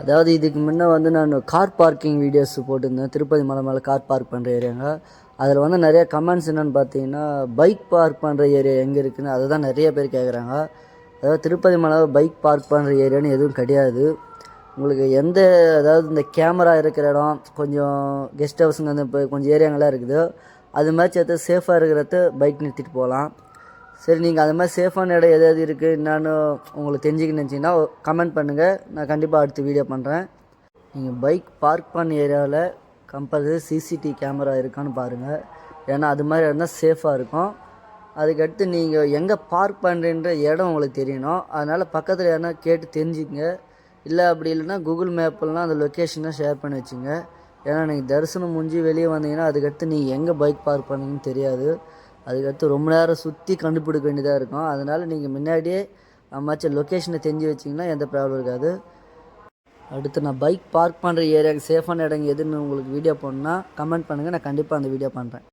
அதாவது இதுக்கு முன்னே வந்து நான் கார் பார்க்கிங் வீடியோஸ் போட்டிருந்தேன். திருப்பதி மலை மேலே கார் பார்க் பண்ணுற ஏரியாங்க அதில் வந்து நிறைய கமெண்ட்ஸ் என்னென்னு பார்த்தீங்கன்னா பைக் பார்க் பண்ணுற ஏரியா எங்கே இருக்குன்னு அதை தான் நிறைய பேர் கேட்குறாங்க அதாவது திருப்பதி மலை பைக் பார்க் பண்ணுற ஏரியான்னு எதுவும் கிடையாது. உங்களுக்கு எந்த அதாவது இந்த கேமரா இருக்கிற இடம் கொஞ்சம் கெஸ்ட் ஹவுஸுங்க அந்த இப்போ கொஞ்சம் ஏரியாங்களாம் இருக்குது. அது மாதிரி சேர்த்து சேஃபாக இருக்கிறது பைக் நிறுத்திட்டு போகலாம். சரி நீங்கள் அது மாதிரி சேஃபான இடம் எது எது இருக்குது என்னான்னு உங்களுக்கு தெரிஞ்சுக்கணும்னு நினச்சிங்கன்னா கமெண்ட் பண்ணுங்கள் நான் கண்டிப்பாக அடுத்து வீடியோ பண்ணுறேன் நீங்கள் பைக் பார்க் பண்ண ஏரியாவில் கம்பல்சரி சிசிடிவி கேமரா இருக்கான்னு பாருங்கள் ஏன்னா அது மாதிரி இருந்தால் சேஃபாக இருக்கும். அதுக்கடுத்து நீங்கள் எங்கே பார்க் பண்ணுறன்ற இடம் உங்களுக்கு தெரியணும். அதனால் பக்கத்தில் யாருன்னா கேட்டு தெரிஞ்சுக்கங்க. இல்லை அப்படி இல்லைன்னா கூகுள் மேப்லாம் அந்த லொக்கேஷனை ஷேர் பண்ணி வச்சுங்க. ஏன்னா நீங்கள் தரிசனம் முடிஞ்சு வெளியே வந்தீங்கன்னா அதுக்கடுத்து நீங்கள் எங்கே பைக் பார்க் பண்ணீங்கன்னு தெரியாது. அதுக்கடுத்து ரொம்ப நேரம் சுற்றி கண்டுபிடிக்க வேண்டியதாக இருக்கும். அதனால் நீங்கள் முன்னாடியே அம்மாச்சும் லொக்கேஷனை தெரிஞ்சு வச்சிங்கன்னா எந்த ப்ராப்ளம் இருக்காது. அடுத்து நான் பைக் பார்க் பண்ணுற ஏரியாவுக்கு சேஃபான இடம் எதுன்னு உங்களுக்கு வீடியோ போடணுன்னா கமெண்ட் பண்ணுங்கள் நான் கண்டிப்பாக அந்த வீடியோ பண்ணுறேன்